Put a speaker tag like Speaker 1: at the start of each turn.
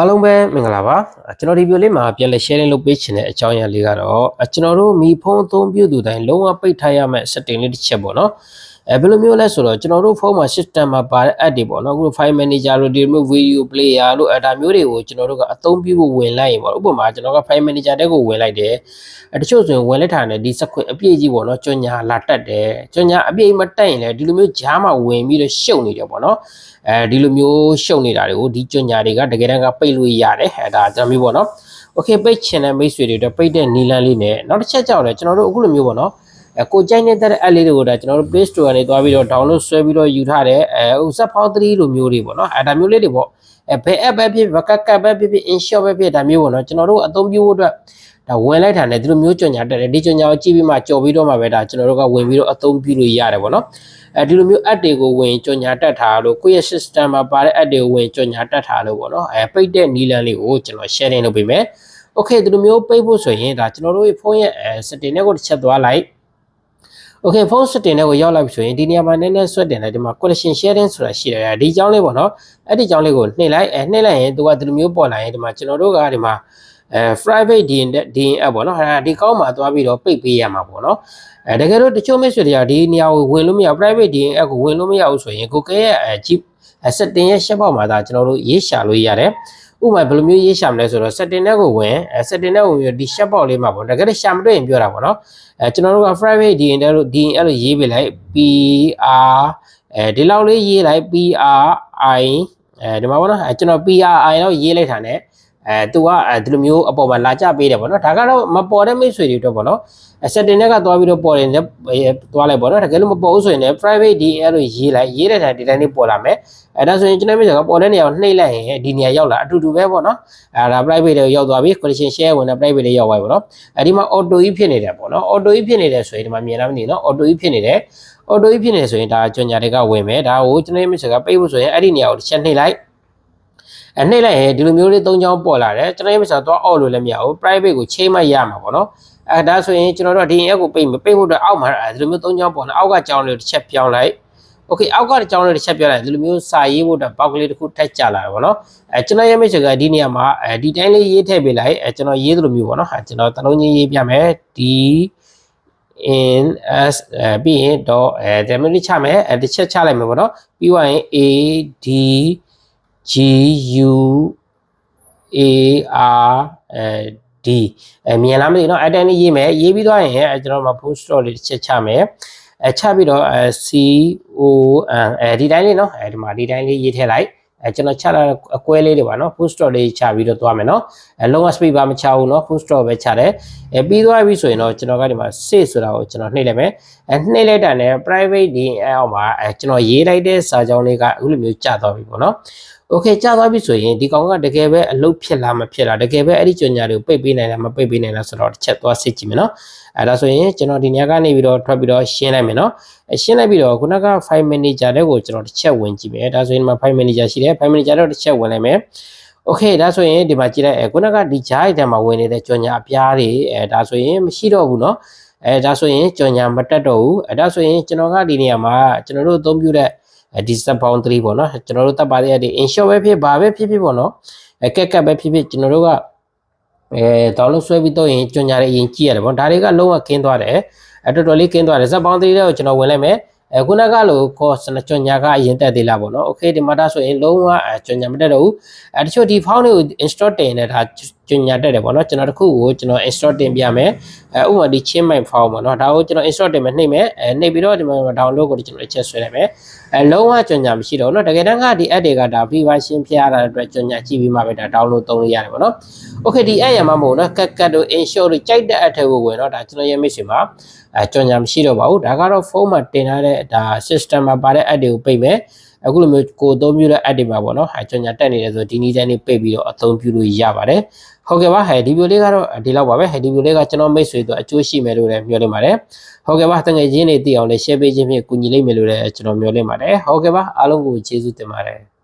Speaker 1: အားလုံးပဲမင်္ဂလာပါကျွန်တော်ဒီဗီဒီယိုလေးမှာပြန်လည် sharing လုပ်ပေးချင်တဲ့အကြောင်းအရာလေးကတော့ကျွန်တော်တို့မိဖုန်းအသုံးပြုသူတိုင်းလုံးဝပိတ်ထားရမယ့် setting လေးတစ်ချက်ပေါ့နော် အဲဘယ်လိုမျိုးလဲဆိုတော့ကျွန်တော်တို့ဖုန်းမှာ system မှာပါတဲ့ app တွေပေါ့နော်အခု file manager လို့ဒီမျိုး video player လို့အဲဒါမျိုးတွေကိုကျွန်တော်တို့ကအသုံးပြုဖို့ဝင်လိုက်ရင်ပေါ့ဥပမာကျွန်တော်က file manager တက်ကိုဝင်လိုက်တယ်အဲတချို့ဆိုရင်ဝင်လက်ထားတယ်ဒီစခွင့်အပြည့်ကြီးပေါ့နော်ကြော်ညာလာတက်တယ်ကြော်ညာအပြည့်မတက်ရင်လည်းဒီလိုမျိုးဂျားမှာဝင်ပြီးတော့ရှုပ်နေတယ်ပေါ့နော်အဲဒီလိုမျိုးရှုပ်နေတာတွေကိုဒီကြော်ညာတွေကတကယ်တမ်းကပိတ်လို့ရတယ်အဲဒါကျွန်တော်မျိုးပေါ့နော် okay ပိတ်ချင်တဲ့မိတ်ဆွေတွေတော့ပိတ်တဲ့နီလန်းလေးနဲ့နောက်တစ်ချက်ကြောက်လဲကျွန်တော်တို့အခုလိုမျိုးပေါ့နော် အဲကိုကြိုက်နေတဲ့ app လေးတွေကိုဒါကျွန်တော်တို့ Play Store ကနေသွားပြီးတော့ download ဆွဲပြီးတော့ယူထားတယ်အဲဟို Zap Phone 3လိုမျိုးတွေပေါ့နော်အဲဒါမျိုးလေးတွေပေါ့အဲဘယ် app ပဲဖြစ်ဖြစ် backup ပဲဖြစ်ဖြစ် insure ပဲဖြစ်ဒါမျိုးပေါ့နော်ကျွန်တော်တို့အသုံးပြုဖို့အတွက်ဒါဝင်လိုက်တာနဲ့ဒီလိုမျိုးကြော်ညာတက်တယ်ဒီကြော်ညာကိုကြည့်ပြီးမှကြော်ပြီးတော့မှပဲဒါကျွန်တော်တို့ကဝင်ပြီးတော့အသုံးပြုလို့ရတယ်ပေါ့နော်အဲဒီလိုမျိုး app တွေကိုဝင်ကြော်ညာတက်ထားလို့ကိုယ့်ရဲ့ system မှာပါတဲ့ app တွေကိုဝင်ကြော်ညာတက်ထားလို့ပေါ့နော်အဲပိတ်တဲ့နီလန်လေးကိုကျွန်တော် sharing လုပ်ပေးမယ် okay ဒီလိုမျိုးပိတ်ဖို့ဆိုရင်ဒါကျွန်တော်တို့ရဲ့ဖုန်းရဲ့ setting တွေကိုတစ်ချက်သွားလိုက် Okay ဖုန်း setting တွေကိုရောက်လာပြီဆိုရင်ဒီနေရာမှာနည်းနည်းဆွတ်တင်လိုက်ဒီမှာ collection sharing ဆိုတာရှိတယ်ဒီကြောင်းလေးပေါ့နော်အဲ့ဒီကြောင်းလေးကိုနှိပ်လိုက်အဲနှိပ်လိုက်ရင်သူကဒီလိုမျိုးပေါ်လာရင်ဒီမှာကျွန်တော်တို့ကဒီမှာအဲ private DN DN app ပေါ့နော်အဲဒီကောင်းမှာသွားပြီးတော့ပိတ်ပေးရမှာပေါ့နော်အဲတကယ်လို့တချို့မိတ်ဆွေတွေကဒီနေရာကိုဝင်လို့မရ private DN app ကိုဝင်လို့မရဘူးဆိုရင် Google ရဲ့အဲ Jeep setting ရဲ့ရှက်ပေါက်မှာဒါကျွန်တော်တို့ရေးရှာလို့ရတယ် ဥပမာဘယ်လိုမျိုးရေးရှာမလဲဆိုတော့ setting နဲ့ကိုဝင်အဲ setting နဲ့ကိုဝင်ဒီ shop box လေးမှာပေါ့တကယ်လို့ရှာမတွေ့ရင်ပြောတာပေါ့နော်အဲကျွန်တော်တို့က private DN လို့ DN အဲ့လိုရေးပေးလိုက် PR အဲဒီလောက်လေးရေးလိုက် PRI အဲဒီမှာပေါ့နော်အဲကျွန်တော် PRI တော့ရေးလိုက်တာ ਨੇ အဲသူကအဲဒီလိုမျိုးအပေါ်မှာလာကြပေးတယ်ပေါ့နော်ဒါကတော့မပေါ်တဲ့မိတ်ဆွေတွေတော့ပေါ့နော်အဲ setting နဲ့ကသွားပြီးတော့ပေါ်တယ်သွားလိုက်ပေါ့နော်တကယ်လို့မပေါ်ဘူးဆိုရင်လည်း private DL လို့ရေးလိုက်ရေးတဲ့တိုင်ဒီတိုင်းလေးပေါ်လာမယ်အဲဒါဆိုရင်ကျွန်တော်မျိုးကပေါ်တဲ့နေရာကိုနှိပ်လိုက်ရင်ဒီနေရာရောက်လာအတူတူပဲပေါ့နော်အဲဒါ private တွေရောက်သွားပြီ collection share ဝင်တဲ့ private တွေရောက်သွားပြီပေါ့နော်အဲဒီမှာ auto ကြီးဖြစ်နေတယ်ပေါ့နော် auto ကြီးဖြစ်နေတယ်ဆိုရင်ဒီမှာမြင်လားမသိနော် auto ကြီးဖြစ်နေတယ် auto ကြီးဖြစ်နေဆိုရင်ဒါကြော်ညာတွေကဝင်မယ်ဒါကိုကျွန်တော်မျိုးကပိတ်ဖို့ဆိုရင်အဲ့ဒီနေရာကိုတစ်ချက်နှိပ်လိုက် အဲနှိပ်လိုက်ရင်ဒီလိုမျိုးလေး၃ချောင်းပေါ်လာတယ်ကျွန်တော်မျိုးကတော့အော့လို့လည်းမရဘူး private ကိုချိန်မှရမှာပေါ့နော်အဲဒါဆိုရင်ကျွန်တော်တို့ဒီ app ကိုပိတ်မပိတ်ဖို့အတွက်အောက်မှာဒီလိုမျိုး၃ချောင်းပေါ်လာအောက်ကကြောင်းလေးတစ်ချက်ပြောင်းလိုက်โอเคအောက်ကကြောင်းလေးတစ်ချက်ပြောင်းလိုက်ဒီလိုမျိုးစာရေးဖို့အတွက်ဘောက်ကလေးတစ်ခုထက်ကြလာတယ်ပေါ့နော်အဲကျွန်တော်ရဲ့မိတ်ဆွေကဒီနေရာမှာအဲဒီတိုင်းလေးရေးထည့်ပေးလိုက်အဲကျွန်တော်ရေးသလိုမျိုးပေါ့နော်အဲကျွန်တော်တလုံးချင်းရေးပြမယ်ဒီ in s အဲပြီးရင် dot အဲဒါမျိုးလေးချမယ်အဲတစ်ချက်ချလိုက်မယ်ပေါ့နော်ပြီးသွားရင် a d g u a r အဲ d အဲမြင်လားမသိနော်အဲ့တိုင်းလေးရေးမယ်ရေးပြီးသွားရင်အဲကျွန်တော်မှာ post store လေးတစ်ချက်ချမယ်အဲချပြီးတော့အဲ c o n အဲဒီတိုင်းလေးနော်အဲဒီမှာဒီတိုင်းလေးရေးထည့်လိုက်အဲကျွန်တော်ချလာအကွဲလေးတွေပါနော် full stop လေးချပြီးတော့သွားမယ်နော်အဲလုံးဝ speed ပါမချဘူးနော် full stop ပဲချတယ်အဲပြီးသွားပြီဆိုရင်တော့ကျွန်တော်ကဒီမှာ save ဆိုတာကိုကျွန်တော်နှိပ်လိုက်မယ်အဲနှိပ်လိုက်တာနဲ့ private ဒီအောက်မှာအဲကျွန်တော်ရေးလိုက်တဲ့စာကြောင်းလေးကအခုလိုမျိုးကျသွားပြီပေါ့နော် โอเคကြာသွားပြီဆိုရင်ဒီကောင်ကတကယ်ပဲအလုပ်ဖြစ်လားမဖြစ်လားတကယ်ပဲအဲ့ဒီကြော်ညာတွေကိုပိတ်ပေးနိုင်လားမပိတ်ပေးနိုင်လားဆိုတော့တစ်ချက်သွားစစ်ကြည့်မယ်နော်အဲဒါဆိုရင်ကျွန်တော်ဒီညကနေပြီးတော့ထွက်ပြီးတော့ရှင်းလိုက်မယ်နော်အဲရှင်းလိုက်ပြီးတော့ခုနက file manager တွေကိုကျွန်တော်တစ်ချက်ဝင်ကြည့်မယ်ဒါဆိုရင်ဒီမှာ file manager ရှိတယ် file manager တော့တစ်ချက်ဝင်လိုက်မယ်โอเคဒါဆိုရင်ဒီမှာကြည့်လိုက်အဲခုနကဒီဂျားအိုင်မှာဝင်နေတဲ့ကြော်ညာအပြားတွေအဲဒါဆိုရင်မရှိတော့ဘူးเนาะအဲဒါဆိုရင်ကြော်ညာမတက်တော့ဘူးအဲဒါဆိုရင်ကျွန်တော်ကဒီနေရာမှာကျွန်တော်တို့အသုံးပြုတဲ့ ဒီ step boundary ပေါ့နော်ကျွန်တော်တို့တပ်ပါတဲ့ဒီ insure ပဲဖြစ်ဘာပဲဖြစ်ဖြစ်ပေါ့နော်အဲကက်ကက်ပဲဖြစ်ဖြစ်ကျွန်တော်တို့ကအဲတောင်းလို့ဆွဲပြီးတော့ရင်ကြွညာတွေအရင်ကြည့်ရတယ်ပေါ့ဒါတွေကလုံးဝကင်းသွားတယ်အဲတော်တော်လေးကင်းသွားတယ် step boundary တွေကိုကျွန်တော်ဝင်လိုက်မယ်အဲခုနကလို cost နဲ့ကြွညာကအရင်တက်သေးလားပေါ့နော် okay ဒီမှာဒါဆိုရင်လုံးဝကြွညာမတက်တော့ဘူးအဲတချို့ဒီ file တွေကို install တင်နေတာ ညညာတက်တယ်ပေါ့နော်ကျွန်တော်တခုကိုကျွန်တော် install တင်ပြမယ်အဲဥပမာဒီ chinmai file ပေါ့နော်ဒါကိုကျွန်တော် install တင်မယ်နှိမ့်မယ်အဲနှိမ့်ပြီးတော့ဒီမှာ download ကိုကျွန်တော်အချက်ဆွဲလိုက်မယ်အဲလုံးဝညညာမရှိတော့နော်တကယ်တမ်းကဒီ app တွေကဒါ version ရှင်းပြရတာအတွက်ညညာကြည့်ပြီးမှပဲဒါ download သုံးလို့ရတယ်ပေါ့နော် okay ဒီ app ရမှာမဟုတ်နော်ကတ်ကတ်တို့ insure တို့ကြိုက်တဲ့ app တွေကိုဝင်တော့ဒါကျွန်တော်ရဲ့မိတ်ဆွေမှာအဲညညာမရှိတော့ပါဘူးဒါကတော့ဖုန်းမှာတင်ထားတဲ့ဒါ system မှာပါတဲ့ app တွေကိုပိတ်မယ် အခုလိုမျိုးကိုအသုံးပြုတဲ့ app တွေမှာပေါ့နော်အဲကြွညာတက်နေတယ်ဆိုဒီနည်းတိုင်းလေးပိတ်ပြီးတော့အသုံးပြုလို့ရပါတယ်ဟုတ်ကဲ့ပါဟဲ့ဒီဗီဒီယိုလေးကတော့ဒီလောက်ပါပဲဟဲ့ဒီဗီဒီယိုလေးကကျွန်တော်မိတ်ဆွေတို့အကျိုးရှိမယ်လို့လည်းမျှော်လင့်ပါတယ်ဟုတ်ကဲ့ပါတကယ်ချင်းတွေသိအောင်လည်း share ပေးခြင်းဖြင့်ကူညီလိမ့်မယ်လို့လည်းကျွန်တော်မျှော်လင့်ပါတယ်ဟုတ်ကဲ့ပါအားလုံးကိုကျေးဇူးတင်ပါတယ်